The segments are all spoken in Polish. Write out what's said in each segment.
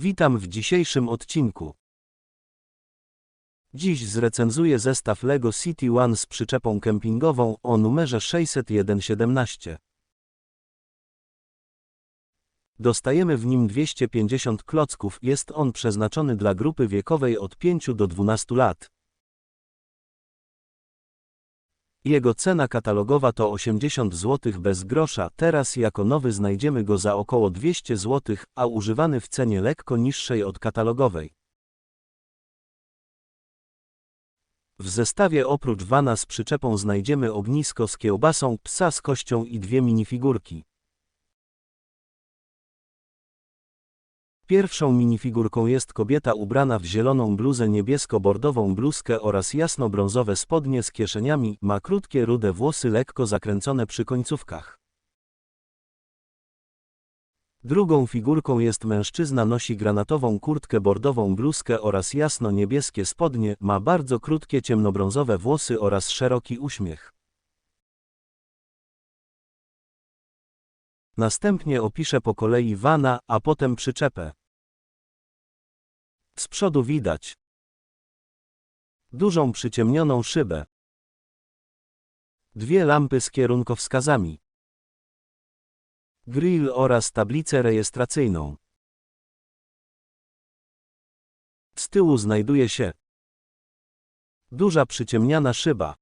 Witam w dzisiejszym odcinku. Dziś zrecenzuję zestaw LEGO City One z przyczepą kempingową o numerze 60117. Dostajemy w nim 250 klocków, jest on przeznaczony dla grupy wiekowej od 5 do 12 lat. Jego cena katalogowa to 80 zł bez grosza, teraz jako nowy znajdziemy go za około 200 zł, a używany w cenie lekko niższej od katalogowej. W zestawie oprócz wana z przyczepą znajdziemy ognisko z kiełbasą, psa z kością i dwie minifigurki. Pierwszą minifigurką jest kobieta ubrana w zieloną bluzę niebiesko-bordową bluzkę oraz jasno-brązowe spodnie z kieszeniami, ma krótkie rude włosy lekko zakręcone przy końcówkach. Drugą figurką jest mężczyzna nosi granatową kurtkę bordową bluzkę oraz jasno-niebieskie spodnie, ma bardzo krótkie ciemnobrązowe włosy oraz szeroki uśmiech. Następnie opiszę po kolei wana, a potem przyczepę. Z przodu widać dużą przyciemnioną szybę, dwie lampy z kierunkowskazami, grill oraz tablicę rejestracyjną. Z tyłu znajduje się duża przyciemniana szyba,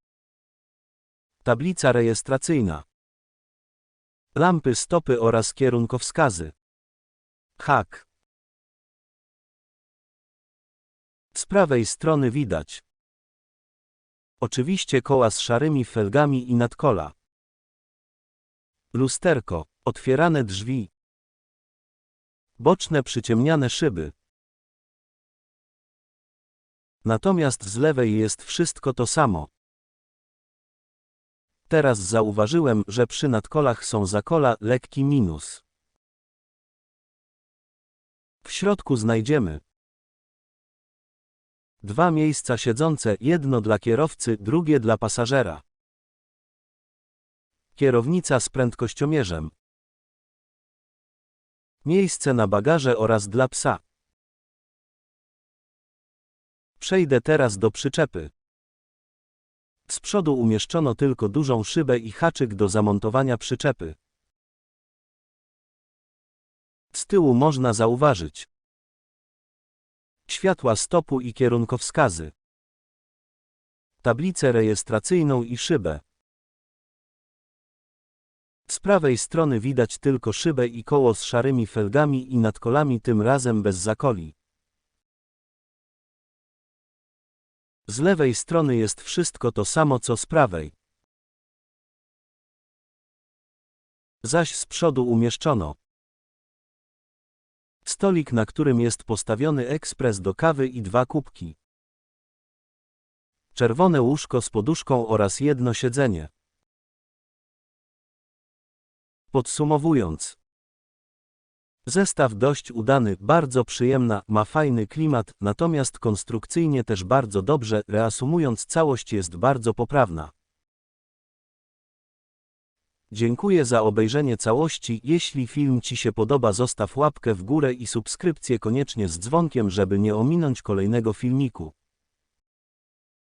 tablica rejestracyjna, lampy stopy oraz kierunkowskazy. Hak. Z prawej strony widać oczywiście koła z szarymi felgami i nadkola. Lusterko, otwierane drzwi, boczne przyciemniane szyby. Natomiast z lewej jest wszystko to samo. Teraz zauważyłem, że przy nadkolach są zakola lekki minus. W środku znajdziemy dwa miejsca siedzące, jedno dla kierowcy, drugie dla pasażera. Kierownica z prędkościomierzem. Miejsce na bagaże oraz dla psa. Przejdę teraz do przyczepy. Z przodu umieszczono tylko dużą szybę i haczyk do zamontowania przyczepy. Z tyłu można zauważyć światła stopu i kierunkowskazy, tablicę rejestracyjną i szybę. Z prawej strony widać tylko szybę i koło z szarymi felgami i nadkolami tym razem bez zakoli. Z lewej strony jest wszystko to samo co z prawej. Zaś z przodu umieszczono stolik, na którym jest postawiony ekspres do kawy i dwa kubki. Czerwone łóżko z poduszką oraz jedno siedzenie. Podsumowując, Zestaw dość udany, bardzo przyjemna, ma fajny klimat, natomiast konstrukcyjnie też bardzo dobrze, reasumując całość jest bardzo poprawna. Dziękuję za obejrzenie całości, jeśli film Ci się podoba zostaw łapkę w górę i subskrypcję koniecznie z dzwonkiem, żeby nie ominąć kolejnego filmiku.